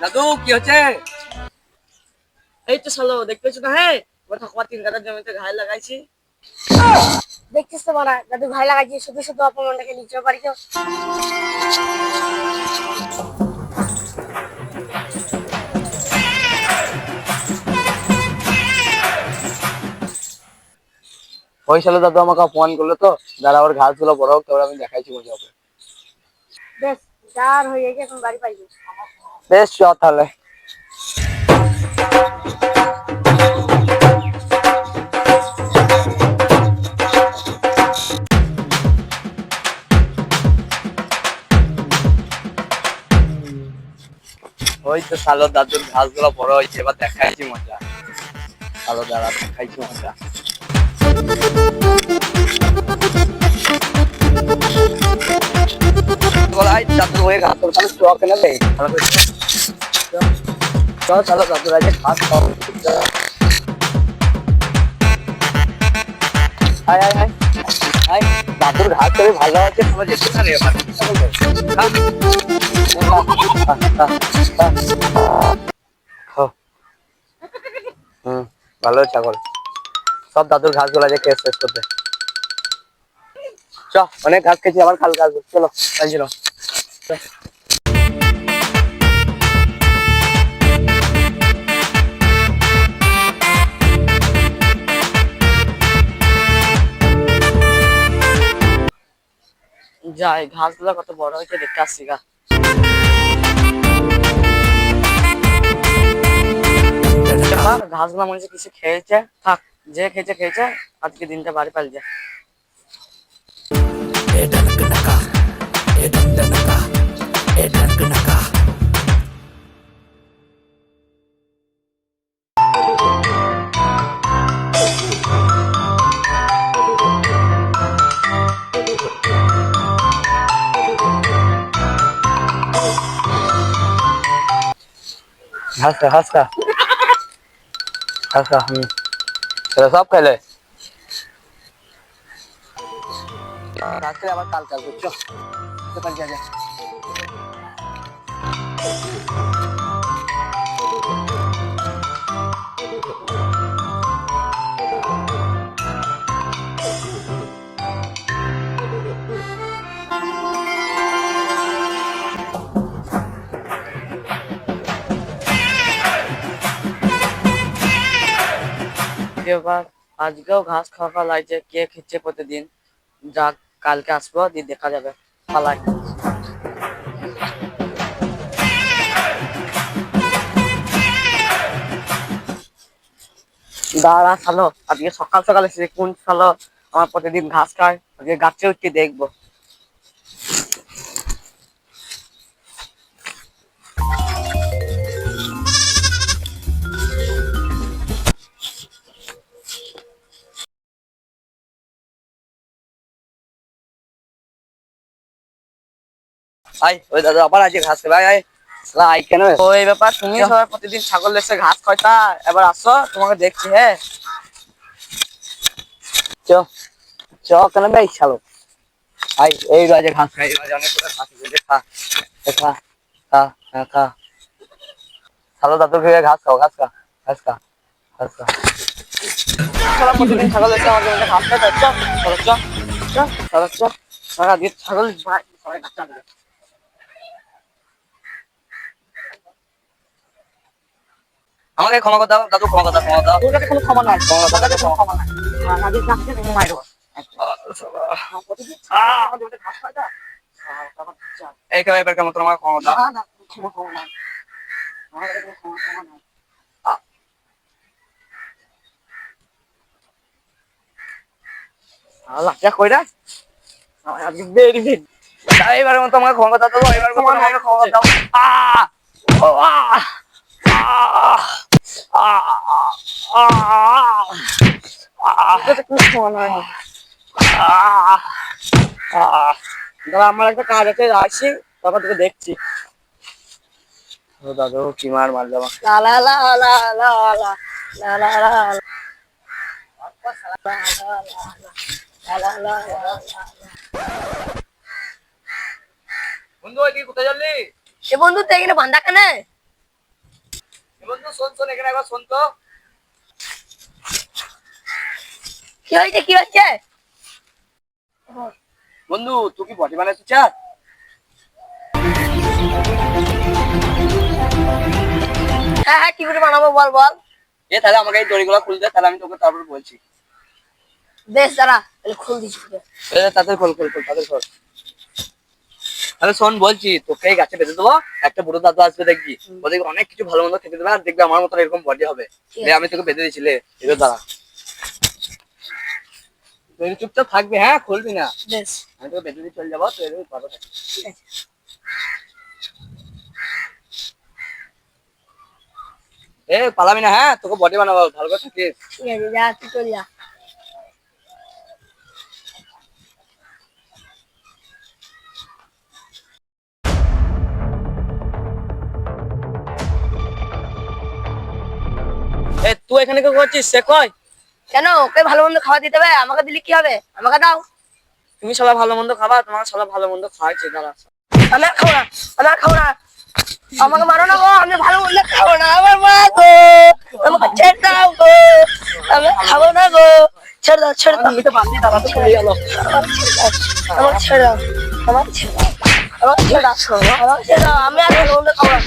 দাদু কি হচ্ছে? এই তো শালো দেখতেছো না হ্যাঁ? ওটা ঠাকুমা তিন কাটার জমিতে ঘাই লাগাইছি। দেখছিস তো বড়া দাদু ভাই লাগাইছি শুধু শুধু অপমানটাকে নিচে পারি কেউ ওই সালে দাদু আমাকে অপমান করল তো যারা আবার ঘাসগুলো বড় হোক তারপরে আমি দেখাইছি মজা হবে বেশ যার হয়ে গেছে এখন বাড়ি পাইবি। বেশ চ তাহলে। ওই তো সালো দাদুর ঘাসগুলো বড় হয়েছে, এবার দেখাইছি মজা। সালো দাদা, দেখাইছি মজা। গলায় দাদুর হয়ে ঘাস তাহলে চক দেয় ভালো করে চল, চলো দাদুর আজকে ঘাস খাও। দাদুর ঘাস করে ভালো আছে তোমার যেতে না ভালো ছাগল। সব দাদুর ঘাসগুলো যে কেস শেষ করতে। চ, অনেক ঘাস খেয়েছি, আবার খাল ঘাস চলো, তাই ছিল। যায় ঘাসগুলা কত বড় হয়েছে, দেখতে আসছি গা। ঘাসগুলা মনে হচ্ছে কিছু খেয়েছে। থাক, যে খেয়েছে খেয়েছে, আজকে দিনটা বাড়ি পালিয়ে যায়। এটা ডাক ডাকা हंस का हंस का। हंस का हम तेरा सब खेले আজকে আবার কাল কাল করছো কাল যা এবার আজকেও ঘাস খাওয়া খাওয়া লাগছে, কে খেচ্ছে প্রতিদিন? যাক, কালকে আসব, দিয়ে দেখা যাবে। পালাই। দাঁড়া সালো আজকে সকাল সকাল এসেছে, কোন সালো আমার প্রতিদিন ঘাস খায়, আজকে গাছে উঠতে দেখব। আয় ওই দাদা আবার ঘাস খেলে আয় আয় কেন? এই ব্যাপার তুমি সবাই প্রতিদিন ছাগল এসে ঘাস খাইতা এবার আসো তোমাকে দেখছি হ্যাঁ। চ চ কেন ভাই শালো আয় এই রাজে ঘাস খাই রাজে অনেক ঘাস খেয়েছে খা খা খা খা শালো দাদু খেয়ে ঘাস খাও ঘাস খা ঘাস খা ঘাস খা। সারা প্রতিদিন ছাগল ঘাস চ চ চ চ। ছাগল ভাই সবাই ঘাস আমাকে ক্ষমা করতে দাও দাদু ক্ষমা করতে ক্ষমা দাও। তোর কাছে কোনো ক্ষমা নাই। ক্ষমা দাও। কাছে কোনো ক্ষমা নাই। এইবার মতো আমার এবার ক্ষমা দাও ক্ষমা দাও। দাদা আমার একটা কাজ আছে আসি তারপর তোকে দেখছি ও দাদু কি মার মারলো আমাকে লা লা লা লা লা লা লা বন্ধু ওইদিকে কোথায় চললি এ বন্ধু তো এখানে বান্ধা কেন শোন শোন এখানে একবার শোন তো কি হয়েছে? কি হচ্ছে? বন্ধু তুই কি বডি বানাতে চাস? হ্যাঁ হ্যাঁ কি করে বানাবো বল বল। এ তাহলে আমাকে এই দড়িগুলো খুলতে তাহলে আমি তোকে তারপর বলছি। বেশ দাঁড়া তাহলে খুল দিচ্ছি তাদের খোল খোল খোল তাদের খোল। তাহলে শোন বলছি তোকে এই গাছে বেঁধে দেবো একটা বুড়ো দাদা আসবে দেখবি। ওদেরকে অনেক কিছু ভালো মন্দ খেতে দেবে আর দেখবি আমার মতো এরকম বডি হবে। আমি তোকে বেঁধে দিচ্ছি লে এবার দাঁড়া। তুই চুপচাপ থাকবি হ্যাঁ? খুলবি না। আমি তোকে বেঁধে দিয়ে চলে যাব তুই এরকম থাকবি। এ পালাবি না হ্যাঁ? তোকে বডি বানাবো ভালো করে থাকিস। ঠিক আছে যা তুই চলে যা। তুই এখানে কি করছিস? সে কয়। কেন? ওকে ভালো মন্দ খাওয়া দিতে হবে? আমাকে দিলে কি হবে? আমাকে দাও। তুমি সবাই ভালো মন্দ খাবা তোমার সবাই ভালো মন্দ খাওয়াইছে দাঁড়া। আমি আর খাব না আমি আর খাব না। আমাকে মারো না গো আমি ভালো মন্দ খাব না। আমার মা গো আমাকে ছেড়ে দাও গো। আমি খাব না গো। ছেড়ে দাও ছেড়ে দাও। আমি তো বান্ধি দাঁড়া তো চলে গেল আমাকে ছেড়ে দাও আমাকে ছেড়ে দাও। আমাকে ছেড়ে দাও আমাকে ছেড়ে দাও। আমি আর ভালো মন্দ খাব না।